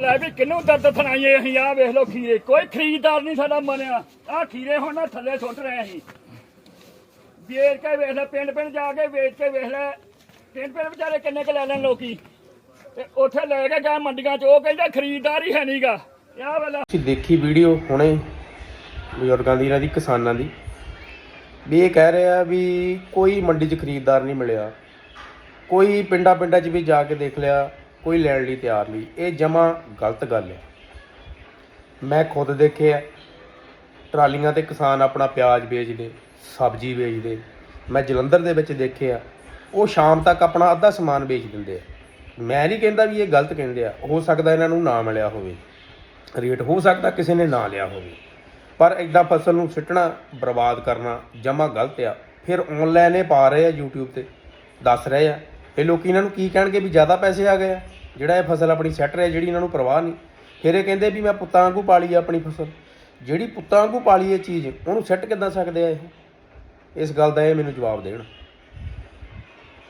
ਲੈ ਵੀ ਕਿੰਨੂੰ ਦਰਦ ਸੁਣਾਈਏ ਅਸੀਂ? ਆ ਵੇਖ ਲਓ ਖੀਰੇ। ਕੋਈ ਖਰੀਦਦਾਰ ਨਹੀਂ ਸਾਡਾ ਮੰਨਿਆ ਆ ਖੀਰੇ ਹੁਣ ਨਾ ਥੱਲੇ ਸੁੱਟ ਰਹੇ ਅਸੀਂ। ਵੇਚ ਕੇ ਵੇਖ ਲੈ, ਪਿੰਡ ਪਿੰਡ ਜਾ ਕੇ ਵੇਚ ਕੇ ਵੇਖ ਲੈ। ਪਿੰਡ ਪਿੰਡ ਵਿਚਾਰੇ ਕਿੰਨੇ ਕੁ ਲੈ ਲੈਣ ਲੋਕੀ। ਤੇ ਉੱਥੇ ਲੈ ਕੇ ਗਏ ਮੰਡੀਆਂ 'ਚ। ਉਹ ਕਹਿੰਦਾ ਖਰੀਦਦਾਰ ਹੀ ਹੈ ਨਹੀਂਗਾ ਆ ਵੇਲਾ। ਤੁਸੀਂ ਦੇਖੀ ਵੀਡੀਓ ਹੁਣੇ ਬਜ਼ੁਰਗਾਂ ਦੀ, ਇਹਨਾਂ ਦੀ, ਕਿਸਾਨਾਂ ਦੀ। ਵੀ ਇਹ ਕਹਿ ਰਿਹਾ ਵੀ ਕੋਈ ਮੰਡੀ 'ਚ ਖਰੀਦਦਾਰ ਨਹੀਂ ਮਿਲਿਆ। ਕੋਈ ਪਿੰਡਾਂ ਪਿੰਡਾਂ 'ਚ ਵੀ ਜਾ ਕੇ ਦੇਖ ਲਿਆ। ਕੋਈ ਲੈਣ ਲਈ ਤਿਆਰ ਨਹੀਂ। ਇਹ ਜਮਾ ਗਲਤ ਗੱਲ ਹੈ। ਮੈਂ ਖੁਦ ਦੇਖਿਆ ਟਰਾਲੀਆਂ ਤੇ ਕਿਸਾਨ ਆਪਣਾ ਪਿਆਜ਼ ਵੇਚਦੇ, ਸਬਜ਼ੀ ਵੇਚਦੇ। ਮੈਂ ਜਲੰਧਰ ਦੇ ਵਿੱਚ ਦੇਖਿਆ ਉਹ ਸ਼ਾਮ ਤੱਕ ਆਪਣਾ ਅੱਧਾ ਸਮਾਨ ਵੇਚ ਦਿੰਦੇ ਆ। ਮੈਂ ਨਹੀਂ ਕਹਿੰਦਾ ਵੀ ਇਹ ਗਲਤ ਕਹਿੰਦੇ ਆ। ਹੋ ਸਕਦਾ ਇਹਨਾਂ ਨੂੰ ਨਾ ਮਿਲਿਆ ਹੋਵੇ। ਰੇਟ ਹੋ ਸਕਦਾ ਕਿਸੇ ਨੇ ਨਾ ਲਿਆ ਹੋਵੇ। ਪਰ ਇਦਾਂ ਫਸਲ ਨੂੰ ਸਿੱਟਣਾ, ਬਰਬਾਦ ਕਰਨਾ ਜਮਾ ਗਲਤ ਆ। ਫਿਰ ਆਨਲਾਈਨ ਇਹ ਪਾ ਰਹੇ ਆ YouTube ਤੇ, ਦੱਸ ਰਹੇ ਆ। ਇਹ ਲੋਕੀ ਇਹਨਾਂ ਨੂੰ ਕੀ ਕਹਿਣਗੇ ਵੀ ਜ਼ਿਆਦਾ ਪੈਸੇ ਆ ਗਏ ਆ? ਜਿਹੜਾ ਇਹ ਫਸਲ ਆਪਣੀ ਸੱਟ ਰਿਹਾ, ਜਿਹੜੀ ਇਹਨਾਂ ਨੂੰ ਪਰਵਾਹ ਨਹੀਂ। ਫਿਰ ਇਹ ਕਹਿੰਦੇ ਵੀ ਮੈਂ ਪੁੱਤਾਂ ਵਾਂਗੂ ਪਾਲੀ ਆ ਆਪਣੀ ਫਸਲ। ਜਿਹੜੀ ਪੁੱਤਾਂ ਵਾਂਗੂ ਪਾਲੀ ਇਹ ਚੀਜ਼, ਉਹਨੂੰ ਸੈੱਟ ਕਿੱਦਾਂ ਸਕਦੇ ਆ ਇਹ? ਇਸ ਗੱਲ ਦਾ ਇਹ ਮੈਨੂੰ ਜਵਾਬ ਦੇਣ।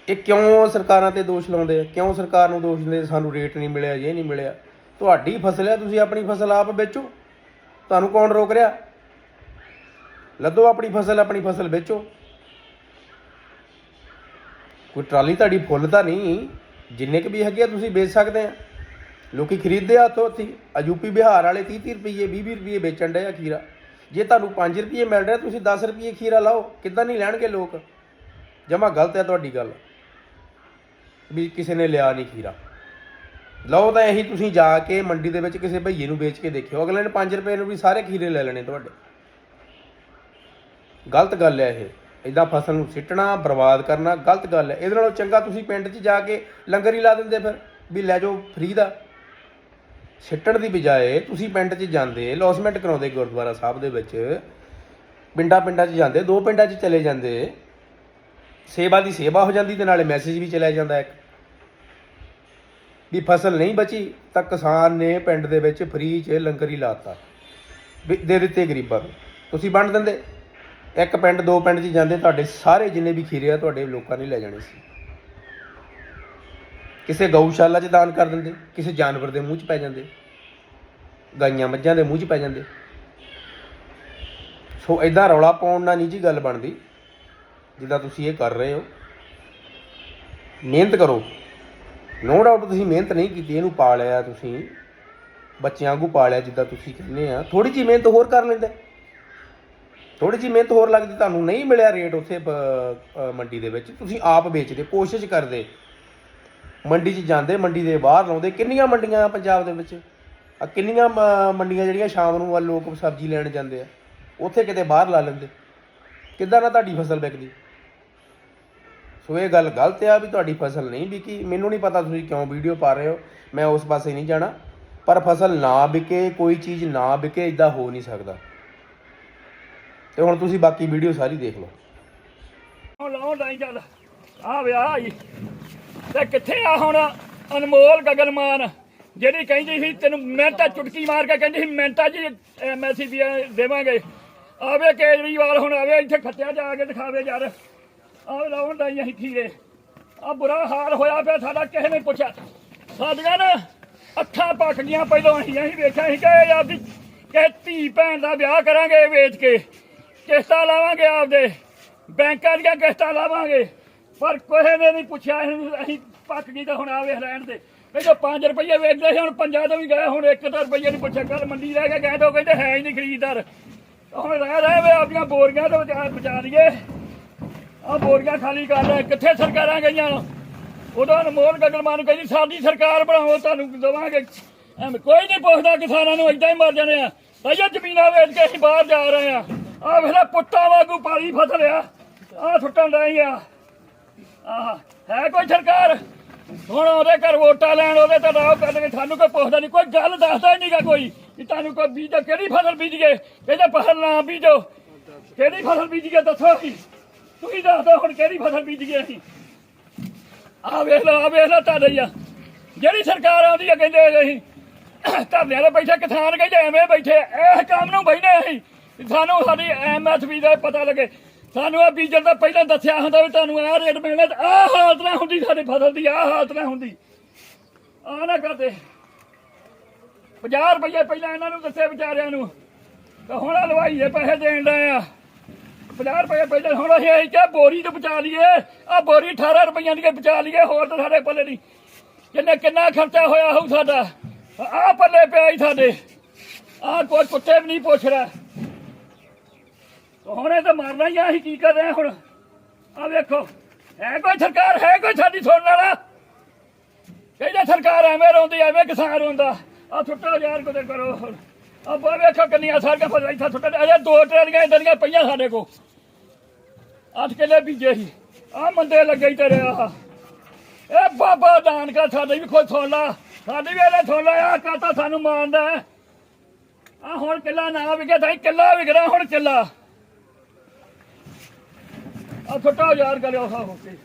ਇਹ ਕਿਉਂ ਸਰਕਾਰਾਂ ਤੇ ਦੋਸ਼ ਲਾਉਂਦੇ ਆ? ਕਿਉਂ ਸਰਕਾਰ ਨੂੰ ਦੋਸ਼ ਦਿੰਦੇ ਸਾਨੂੰ ਰੇਟ ਨਹੀਂ ਮਿਲਿਆ ਜੇ ਨਹੀਂ ਮਿਲਿਆ। ਤੁਹਾਡੀ ਫਸਲ ਹੈ ਤੁਸੀਂ ਆਪਣੀ ਫਸਲ ਆਪ ਵੇਚੋ। ਤੁਹਾਨੂੰ ਕੌਣ ਰੋਕ ਰਿਹਾ? ਲੱਦੋ ਆਪਣੀ ਫਸਲ ਆਪਣੀ ਫਸਲ ਵੇਚੋ। ਕੋਈ ਟਰਾਲੀ ਤੁਹਾਡੀ ਫੁੱਲ ਤਾਂ ਨਹੀਂ। ਜਿੰਨੇ ਕੁ ਵੀ ਹੈਗੇ ਆ ਤੁਸੀਂ ਵੇਚ ਸਕਦੇ ਆ। ਲੋਕੀ ਖਰੀਦਦੇ ਆ ਹੱਥੋਂ ਹੱਥੀ ਆ ਯੂਪੀ ਬਿਹਾਰ ਵਾਲੇ 30 30 ਰੁਪਏ 20 20 ਰੁਪਏ ਵੇਚਣ ਡਏ ਆ ਖੀਰਾ। ਜੇ ਤੁਹਾਨੂੰ 5 ਰੁਪਏ ਮਿਲ ਰਿਹਾ, ਤੁਸੀਂ 10 ਰੁਪਏ ਖੀਰਾ ਲਾਓ। ਕਿੱਦਾਂ ਨਹੀਂ ਲੈਣਗੇ ਲੋਕ? ਜਮਾ ਗਲਤ ਹੈ ਤੁਹਾਡੀ ਗੱਲ। ਵੀ ਕਿਸੇ ਨੇ ਲਿਆ ਨਹੀਂ ਖੀਰਾ। ਲਓ ਤਾਂ ਇਹੀ ਤੁਸੀਂ ਜਾ ਕੇ ਮੰਡੀ ਦੇ ਵਿੱਚ ਕਿਸੇ ਭਈਏ ਨੂੰ ਵੇਚ ਕੇ ਦੇਖਿਓ। ਅਗਲੇ ਨੇ 5 ਰੁਪਏ ਨੂੰ ਵੀ ਸਾਰੇ ਖੀਰੇ ਲੈ ਲੈਣੇ ਤੁਹਾਡੇ। ਗਲਤ ਗੱਲ ਹੈ ਇਹ। ਇਦਾਂ ਫਸਲ ਨੂੰ ਸਿੱਟਣਾ, ਬਰਬਾਦ ਕਰਨਾ, ਗਲਤ ਗੱਲ ਹੈ। ਇਹਦੇ ਨਾਲੋਂ ਚੰਗਾ ਤੁਸੀਂ ਪਿੰਡ 'ਚ ਜਾ ਕੇ ਲੰਗਰ ਹੀ ਲਾ ਦਿੰਦੇ ਫਿਰ, ਵੀ ਲੈ ਜਾਓ ਫ੍ਰੀ ਦਾ। ਸਿੱਟਣ ਦੀ ਬਜਾਏ ਤੁਸੀਂ ਪਿੰਡ 'ਚ ਜਾਂਦੇ ਲੌਸਮੈਂਟ ਕਰਾਉਂਦੇ ਗੁਰਦੁਆਰਾ ਸਾਹਿਬ ਦੇ ਵਿੱਚ। ਪਿੰਡਾਂ ਪਿੰਡਾਂ 'ਚ ਜਾਂਦੇ, ਦੋ ਪਿੰਡਾਂ 'ਚ ਚਲੇ ਜਾਂਦੇ। ਸੇਵਾ ਦੀ ਸੇਵਾ ਹੋ ਜਾਂਦੀ ਤੇ ਨਾਲੇ ਮੈਸੇਜ ਵੀ ਚਲਿਆ ਜਾਂਦਾ ਇੱਕ। ਵੀ ਫਸਲ ਨਹੀਂ ਬਚੀ ਤਾਂ ਕਿਸਾਨ ਨੇ ਪਿੰਡ ਦੇ ਵਿੱਚ ਫ੍ਰੀ 'ਚ ਲੰਗਰ ਹੀ ਲਾਤਾ ਵੀ ਦੇ ਦਿੱਤੇ ਗਰੀਬਾਂ ਨੂੰ। ਤੁਸੀਂ ਵੰਡ ਦਿੰਦੇ। ਇੱਕ ਪਿੰਡ, ਦੋ ਪਿੰਡ 'ਚ ਜਾਂਦੇ, ਤੁਹਾਡੇ ਸਾਰੇ ਜਿੰਨੇ ਵੀ ਖੀਰੇ ਆ, ਤੁਹਾਡੇ ਲੋਕਾਂ ਨੇ ਲੈ ਜਾਣੇ ਸੀ। ਕਿਸੇ ਗਊਸ਼ਾਲਾ 'ਚ ਦਾਨ ਕਰ ਦਿੰਦੇ, ਕਿਸੇ ਜਾਨਵਰ ਦੇ ਮੂੰਹ 'ਚ ਪੈ ਜਾਂਦੇ, ਗਾਈਆਂ ਮੱਝਾਂ ਦੇ ਮੂੰਹ 'ਚ ਪੈ ਜਾਂਦੇ। ਸੋ ਐਦਾਂ ਰੌਲਾ ਪਾਉਣ ਨਾਲ ਨਹੀਂ ਜੀ ਗੱਲ ਬਣਦੀ। ਜਿੱਦਾਂ ਤੁਸੀਂ ਇਹ ਕਰ ਰਹੇ ਹੋ। ਮਿਹਨਤ ਕਰੋ। ਨੋ ਡਾਊਟ ਤੁਸੀਂ ਮਿਹਨਤ ਨਹੀਂ ਕੀਤੀ, ਇਹਨੂੰ ਪਾਲਿਆ ਤੁਸੀਂ। ਬੱਚਿਆਂ ਵਾਂਗੂ ਪਾਲਿਆ, ਜਿੱਦਾਂ ਤੁਸੀਂ ਕਹਿੰਦੇ ਆ। ਥੋੜੀ ਜਿਹੀ ਮਿਹਨਤ ਹੋਰ ਕਰ ਲੈਂਦਾ। ਥੋੜੀ ਜਿਹੀ ਮਿਹਨਤ ਹੋਰ ਲੱਗਦੀ, ਤੁਹਾਨੂੰ ਨਹੀਂ ਮਿਲਿਆ ਰੇਟ ਉੱਥੇ ਮੰਡੀ ਦੇ ਵਿੱਚ। ਤੁਸੀਂ ਆਪ ਵੇਚਦੇ, ਕੋਸ਼ਿਸ਼ ਕਰਦੇ। ਮੰਡੀ 'ਚ ਜਾਂਦੇ, ਮੰਡੀ ਦੇ ਬਾਹਰ ਲਾਉਂਦੇ। ਕਿੰਨੀਆਂ ਮੰਡੀਆਂ ਪੰਜਾਬ ਦੇ ਵਿੱਚ? ਆ ਕਿੰਨੀਆਂ ਮੰਡੀਆਂ ਜਿਹੜੀਆਂ ਸ਼ਾਮ ਨੂੰ ਆ ਲੋਕ ਸਬਜ਼ੀ ਲੈਣ ਜਾਂਦੇ ਆ? ਉੱਥੇ ਕਿਤੇ ਬਾਹਰ ਲਾ ਲੈਂਦੇ। ਕਿੱਦਾਂ ਨਾ ਤੁਹਾਡੀ ਫਸਲ ਵਿਕਦੀ? ਸੋ ਇਹ ਗੱਲ ਗਲਤ ਆ ਵੀ ਤੁਹਾਡੀ ਫਸਲ ਨਹੀਂ ਵਿਕੀ। ਮੈਨੂੰ ਨਹੀਂ ਪਤਾ ਤੁਸੀਂ ਕਿਉਂ ਵੀਡੀਓ ਪਾ ਰਹੇ ਹੋ। ਮੈਂ ਉਸ ਪਾਸੇ ਨਹੀਂ ਜਾਣਾ। ਪਰ ਫਸਲ ਨਾ ਵਿਕੇ, ਕੋਈ ਚੀਜ਼ ਨਾ ਵਿਕੇ ਇਦਾਂ ਹੋ ਨਹੀਂ ਸਕਦਾ। ਤੇ ਹੁਣ ਤੁਸੀਂ ਬਾਕੀ ਵੀਡੀਓ ਸਾਰੀ ਦੇਖ ਲਓ। ਹੁਣ ਲਾਉਣ ਨਹੀਂ ਚੱਲ। ਆ ਵਿਆਹ ਆਈ ਤੇ ਕਿੱਥੇ ਆ ਹੁਣ ਅਨਮੋਲ ਗਗਨਮਾਨ? ਜਿਹੜੀ ਕਹਿੰਦੀ ਸੀ, ਤੈਨੂੰ ਮਿੰਟਾਂ ਚੁਟਕੀ ਮਾਰ ਕੇ ਕਹਿੰਦੀ ਸੀ, ਮਿੰਟਾਂ ਜੀ ਐਮਐਸਸੀ ਦੀ ਦੇਵਾਂਗੇ। ਆਵੇ ਕੇਜਰੀਵਾਲ ਹੁਣ ਆਵੇ, ਇੱਥੇ ਖੱਤਿਆ ਜਾ ਕੇ ਦਿਖਾਵੇ ਯਾਰ। ਆਹ ਲਾਉਣ ਨਹੀਂ ਅਸੀਂ ਖੀਰੇ ਆ ਬੁਰਾ ਹਾਲ ਹੋਇਆ ਪਿਆ ਸਾਡਾ, ਕਿਸੇ ਨੇ ਪੁੱਛਿਆ। ਸਾਡੀਆਂ ਨਾ ਅੱਖਾਂ ਪੱਕ ਗਈਆਂ ਪਹਿਲਾਂ ਅਸੀਂ ਅਸੀਂ ਵੇਖਿਆ ਸੀ ਕਿ ਆਪਦੀ ਕਿ ਧੀ ਭੈਣ ਦਾ ਵਿਆਹ ਕਰਾਂਗੇ ਵੇਚ ਕੇ। ਕਿਸ਼ਤਾਂ ਲਾਵਾਂਗੇ ਆਪਦੇ। ਬੈਂਕਾਂ ਦੀਆਂ ਕਿਸ਼ਤਾਂ ਲਾਵਾਂਗੇ। ਪਰ ਕੋਈ ਨੇ ਨਹੀਂ ਪੁੱਛਿਆ ਇਹਨੂੰ ਅਸੀਂ ਪੱਕ ਗਈ ਤਾਂ ਹੁਣ ਆਵੇ ਵੇਖ ਲੈਣ ਦੇ। ਇਹ ਜੋ 5 ਰੁਪਏ ਵੇਚਦੇ ਸੀ, ਹੁਣ ਪੰਜਾਂ ਤੋਂ ਵੀ ਗਏ, ਹੁਣ 1 ਰੁਪਏ ਨਹੀਂ ਪੁੱਛਿਆ। ਕੱਲ ਮੰਡੀ ਲੈ ਕੇ ਗਏ ਤਾਂ ਉਹ ਕਹਿੰਦੇ ਹੈ ਹੀ ਨਹੀਂ ਖਰੀਦਦਾਰ। ਹੁਣ ਰਹਿ ਰਹਿ ਵੇ ਆਪਣੀਆਂ ਬੋਰੀਆਂ ਤੋਂ ਬਚਾ ਬਚਾ ਲਈਏ। ਆ ਬੋਰੀਆਂ ਖਾਲੀ ਕਰ ਲੈ, ਕਿੱਥੇ ਸਰਕਾਰਾਂ ਗਈਆਂ? ਉਦੋਂ ਅਨਮੋਲ ਗਗਨਮਾਨ ਕਹਿੰਦੀ, ਸਾਡੀ ਸਰਕਾਰ ਬਣਾਓ, ਤੁਹਾਨੂੰ ਦਵਾਂਗੇ। ਕੋਈ ਨਹੀਂ ਪੁੱਛਦਾ, ਕਿਸਾਨਾਂ ਨੂੰ ਏਦਾਂ ਹੀ ਮਰ ਜਾਣੇ ਆ। ਅਜਾ ਜ਼ਮੀਨਾਂ ਵੇਚ ਕੇ ਅਸੀਂ ਬਾਹਰ ਜਾ ਰਹੇ ਆ। ਆ ਵੇਲਾ ਪੁੱਤਾਂ ਵਾਂਗੂ ਪਾਲੀ ਫਸਲ ਆ ਸੁੱਟਣ ਛੁੱਟਣ ਆ। ਆਹ, ਹੈ ਕੋਈ ਸਰਕਾਰ? ਹੁਣ ਉਹਦੇ ਘਰ ਵੋਟਾਂ ਲੈਣ, ਉਹਦੇ ਤਾਂ ਰਾਹ ਕੱਢ ਸਾਨੂੰ ਕੋਈ ਪੁੱਛਦਾ ਨਹੀਂ, ਕੋਈ ਗੱਲ ਦੱਸਦਾ ਹੀ ਨਹੀਂਗਾ ਕੋਈ, ਕਿ ਤੁਹਾਨੂੰ ਕੋਈ ਬੀਜ ਕਿਹੜੀ ਫਸਲ ਬੀਜੀਏ? ਕਹਿੰਦੇ ਫਸਲ ਨਾ ਬੀਜੋ। ਕਿਹੜੀ ਫਸਲ ਬੀਜੀਏ, ਦੱਸੋ ਅਸੀਂ ਤੁਸੀਂ ਦੱਸ ਦਿਓ ਹੁਣ ਕਿਹੜੀ ਫਸਲ ਬੀਜੀਏ ਅਸੀਂ। ਆ ਵੇਖ ਲਓ ਆ ਵੇਖ ਲਓ ਤੁਹਾਡੇ ਆ। ਜਿਹੜੀ ਸਰਕਾਰ ਆਉਂਦੀ ਆ, ਕਹਿੰਦੇ ਅਸੀਂ ਧਰਨਿਆਂ ਵਾਲੇ ਬੈਠੇ ਕਿਸਾਨ ਕਹਿੰਦੇ ਐਵੇਂ ਬੈਠੇ ਇਹ ਕੰਮ ਨੂੰ ਬੈਠੇ ਅਸੀਂ। ਸਾਨੂੰ ਸਾਡੀ ਐਮਐਸਪੀ ਦਾ ਪਤਾ ਲੱਗੇ। ਸਾਨੂੰ ਆ ਬੀਜਣ ਦਾ ਪਹਿਲਾਂ ਦੱਸਿਆ ਹੁੰਦਾ ਵੀ ਤੁਹਾਨੂੰ ਆਹ ਰੇਟ ਮਿਲਣਾ ਤੇ ਆਹ ਹਾਲਤ ਨਾ ਹੁੰਦੀ, ਸਾਡੀ ਫਸਲ ਦੀ ਆਹ ਹਾਲਤ ਨਾ ਹੁੰਦੀ। ਆ ਨਾ ਕਰਦੇ। 50 ਰੁਪਏ ਪਹਿਲਾਂ ਇਹਨਾਂ ਨੂੰ ਦੱਸੇ ਵਿਚਾਰਿਆਂ ਨੂੰ। ਤੇ ਹੁਣ ਹਲਵਾਈ ਦੇ ਪੈਸੇ ਦੇਣ ਦਾ ਆ। 50 ਰੁਪਏ ਪਹਿਲਾਂ, ਹੁਣ ਅਸੀਂ ਇਹ ਕਿਹਾ, ਬੋਰੀ ਤੋਂ ਬਚਾ ਲਈਏ। ਆ ਬੋਰੀ 18 ਰੁਪਈਆਂ ਦੀ ਬਚਾ ਲਈਏ, ਹੋਰ ਤਾਂ ਸਾਡੇ ਪੱਲੇ ਨਹੀਂ। ਕਿੰਨੇ ਕਿੰਨਾ ਖਰਚਾ ਹੋਇਆ ਹੋਊ ਸਾਡਾ ਆ ਪੱਲੇ ਪਿਆ ਹੀ ਸਾਡੇ। ਆ ਕੋਈ ਕੁੱਤੇ ਵੀ ਨਹੀਂ ਪੁੱਛ ਰਿਹਾ। ਹੁਣ ਇਹ ਤਾਂ ਮਾਰਨਾ ਹੀ ਆ, ਅਸੀਂ ਕੀ ਕਰ ਰਹੇ ਹੁਣ? ਆ ਵੇਖੋ, ਹੈ ਕੋਈ ਸਰਕਾਰ, ਹੈ ਕੋਈ ਸਾਡੀ ਸੁਣਨ ਵਾਲਾ? ਕਹਿੰਦਾ ਸਰਕਾਰ ਐਵੇਂ ਰੋਂਦੀ, ਐਵੇਂ ਕਿਸਾਨ ਰੋਂਦਾ ਆ ਛੁੱਟੋ ਯਾਰ ਕਿਤੇ ਕਰੋ ਹੁਣ। ਆ ਬਾ ਵੇਖੋ ਕਿੰਨੀਆਂ ਸਾਰੀਆਂ ਫਸਲਾਂ ਇੱਥੇ ਛੁੱਟਣ ਅਜੇ ਦੋ ਟਰੇਲੀਆਂ ਇਦਾਂ ਦੀਆਂ ਪਈਆਂ ਸਾਡੇ ਕੋ ਅੱਠ ਕਿੱਲੇ ਬੀਜੇ ਸੀ। ਆ ਮੰਦੇ ਲੱਗੇ ਹੀ ਤੇਰੇ ਆ ਇਹ ਬਾਬਾ ਨਾਨਕਾ ਸਾਡੇ ਵੀ ਕੋਈ ਸੁਣ ਸਾਡੇ ਵੀ ਇਹਨੇ ਸੁਣ ਲਾ ਆ ਕਾਤਾ ਸਾਨੂੰ ਮਾਰਦਾ ਆ ਹੁਣ ਕਿੱਲਾ ਨਾ ਵਿਕੇ ਤਾਂ ਕਿੱਲਾ ਵਿਕਣਾ, ਹੁਣ ਕਿੱਲਾ। ਆ ਛੁੱਟੋ ਯਾਰ ਕਰਿਓ ਹੋ ਕੇ